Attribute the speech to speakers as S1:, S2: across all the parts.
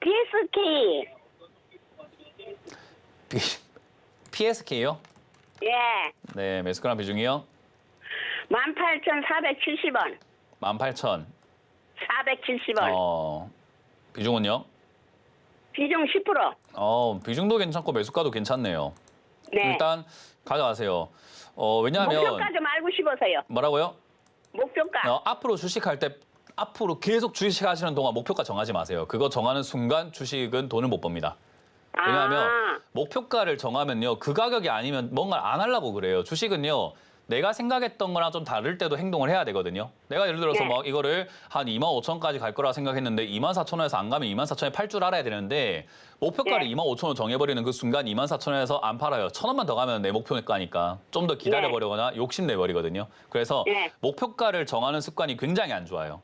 S1: PSK.
S2: B, PSK요?
S1: 예.
S2: 네, 매수가랑 비중이요?
S1: 18,470원.
S2: 18,000.
S1: 470원.
S2: 어, 비중은요?
S1: 비중 10%.
S2: 어, 비중도 괜찮고 매수가도 괜찮네요.
S1: 네.
S2: 일단 가져가세요. 어, 왜냐하면
S1: 목표가 좀 알고 싶어서요.
S2: 뭐라고요?
S1: 목표가.
S2: 어, 앞으로 주식할 때 앞으로 계속 주식 하시는 동안 목표가 정하지 마세요. 그거 정하는 순간 주식은 돈을 못 법니다. 왜냐하면
S1: 아,
S2: 목표가를 정하면요. 그 가격이 아니면 뭔가를 안 하려고 그래요. 주식은요. 내가 생각했던 거랑 좀 다를 때도 행동을 해야 되거든요. 내가 예를 들어서
S1: 네.
S2: 막 이거를 한 2만 5천까지 갈 거라 생각했는데 2만 4천 원에서 안 가면 2만 4천에 팔 줄 알아야 되는데 목표가를
S1: 네.
S2: 2만 5천 원 정해버리는 그 순간 2만 4천 원에서 안 팔아요. 천 원만 더 가면 내 목표가니까 좀 더 기다려버리거나 욕심내버리거든요. 그래서
S1: 네.
S2: 목표가를 정하는 습관이 굉장히 안 좋아요.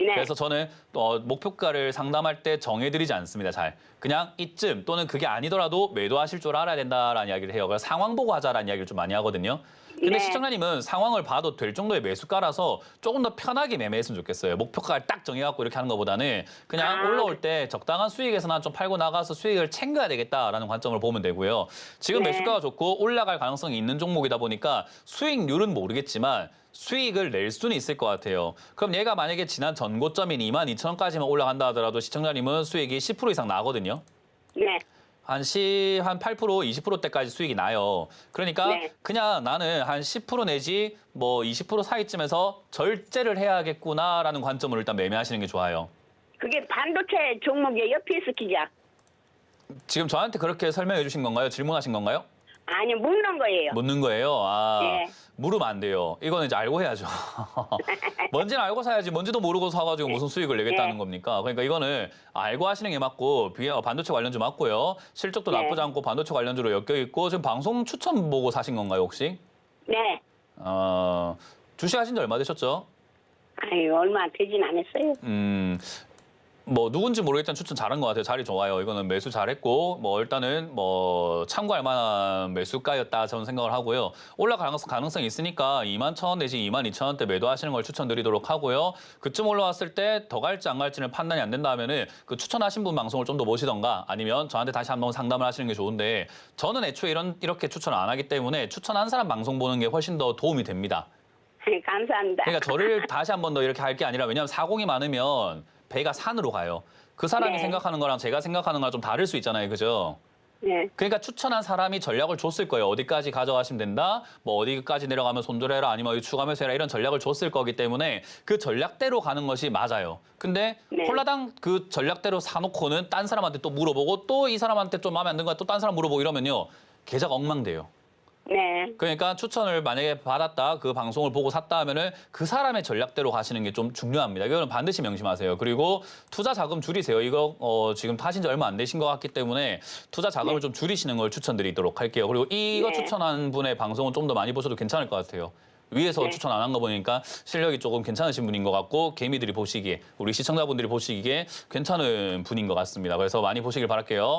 S1: 네.
S2: 그래서 저는 어, 목표가를 상담할 때 정해드리지 않습니다. 잘 그냥 이쯤 또는 그게 아니더라도 매도하실 줄 알아야 된다라는 이야기를 해요. 그래서 상황 보고 하자라는 이야기를 좀 많이 하거든요. 근데
S1: 네.
S2: 시청자님은 상황을 봐도 될 정도의 매수가라서 조금 더 편하게 매매했으면 좋겠어요. 목표가를 딱 정해갖고 이렇게 하는 것보다는 그냥
S1: 아.
S2: 올라올 때 적당한 수익에서나 좀 팔고 나가서 수익을 챙겨야 되겠다라는 관점을 보면 되고요. 지금
S1: 네.
S2: 매수가가 좋고 올라갈 가능성이 있는 종목이다 보니까 수익률은 모르겠지만 수익을 낼 수는 있을 것 같아요. 그럼 얘가 만약에 지난 전고점인 2만 2천 원까지만 올라간다 하더라도 시청자님은 수익이 10% 이상 나거든요.
S1: 네.
S2: 한 시, 한 8%, 20%대까지 수익이 나요. 그러니까
S1: 네.
S2: 그냥 나는 한 10% 내지 뭐 20% 사이쯤에서 절제를 해야겠구나라는 관점으로 일단 매매하시는 게 좋아요.
S1: 그게 반도체 종목이에요, PS키자.
S2: 지금 저한테 그렇게 설명해 주신 건가요? 질문하신 건가요?
S1: 아니, 묻는 거예요.
S2: 묻는 거예요. 아,
S1: 네.
S2: 물으면 안 돼요. 이거는 이제 알고 해야죠. 뭔지는 알고 사야지. 뭔지도 모르고 사가지고 무슨 수익을 내겠다는
S1: 네.
S2: 겁니까? 그러니까 이거는 알고 하시는 게 맞고 비- 어, 반도체 관련주 맞고요. 실적도
S1: 네.
S2: 나쁘지 않고 반도체 관련주로 엮여 있고 지금 방송 추천 보고 사신 건가요 혹시?
S1: 네.
S2: 어, 주식하신 지 얼마 되셨죠?
S1: 아유, 얼마 되진 않았어요.
S2: 음, 뭐 누군지 모르겠지만 추천 잘한 것 같아요. 자리 좋아요. 이거는 매수 잘했고 뭐 일단은 뭐 참고할 만한 매수가였다 저는 생각을 하고요. 올라갈 가능성- 가능성이 있으니까 2만 천원 내지 2만 2천 원대 매도하시는 걸 추천드리도록 하고요. 그쯤 올라왔을 때 더 갈지 안 갈지는 판단이 안 된다 하면은 그 추천하신 분 방송을 좀더 모시던가 아니면 저한테 다시 한번 상담을 하시는 게 좋은데 저는 애초에 이런 이렇게 추천을 안 하기 때문에 추천한 사람 방송 보는 게 훨씬 더 도움이 됩니다.
S1: 아니, 감사합니다.
S2: 그러니까 저를 다시 한번 더 이렇게 할 게 아니라 왜냐하면 사공이 많으면 배가 산으로 가요. 그 사람이
S1: 네.
S2: 생각하는 거랑 제가 생각하는 거랑 좀 다를 수 있잖아요. 그죠?
S1: 네.
S2: 그러니까 추천한 사람이 전략을 줬을 거예요. 어디까지 가져가시면 된다. 뭐 어디까지 내려가면 손절해라 아니면 여기 추가 매수해라 이런 전략을 줬을 거기 때문에 그 전략대로 가는 것이 맞아요. 근데
S1: 네.
S2: 홀라당 그 전략대로 사놓고는 딴 사람한테 또 물어보고 또 이 사람한테 좀 마음에 안 드는 거야 또 딴 사람 물어보고 이러면요. 계좌가 엉망돼요.
S1: 네.
S2: 그러니까 추천을 만약에 받았다 그 방송을 보고 샀다 하면은 그 사람의 전략대로 가시는 게 좀 중요합니다. 이거는 반드시 명심하세요. 그리고 투자 자금 줄이세요. 이거 어, 지금 타신 지 얼마 안 되신 것 같기 때문에 투자 자금을 좀 줄이시는 걸 추천드리도록 할게요. 그리고 이거
S1: 네.
S2: 추천한 분의 방송은 좀 더 많이 보셔도 괜찮을 것 같아요. 위에서
S1: 네.
S2: 추천 안 한 거 보니까 실력이 조금 괜찮으신 분인 것 같고 개미들이 보시기에 우리 시청자분들이 보시기에 괜찮은 분인 것 같습니다. 그래서 많이 보시길 바랄게요.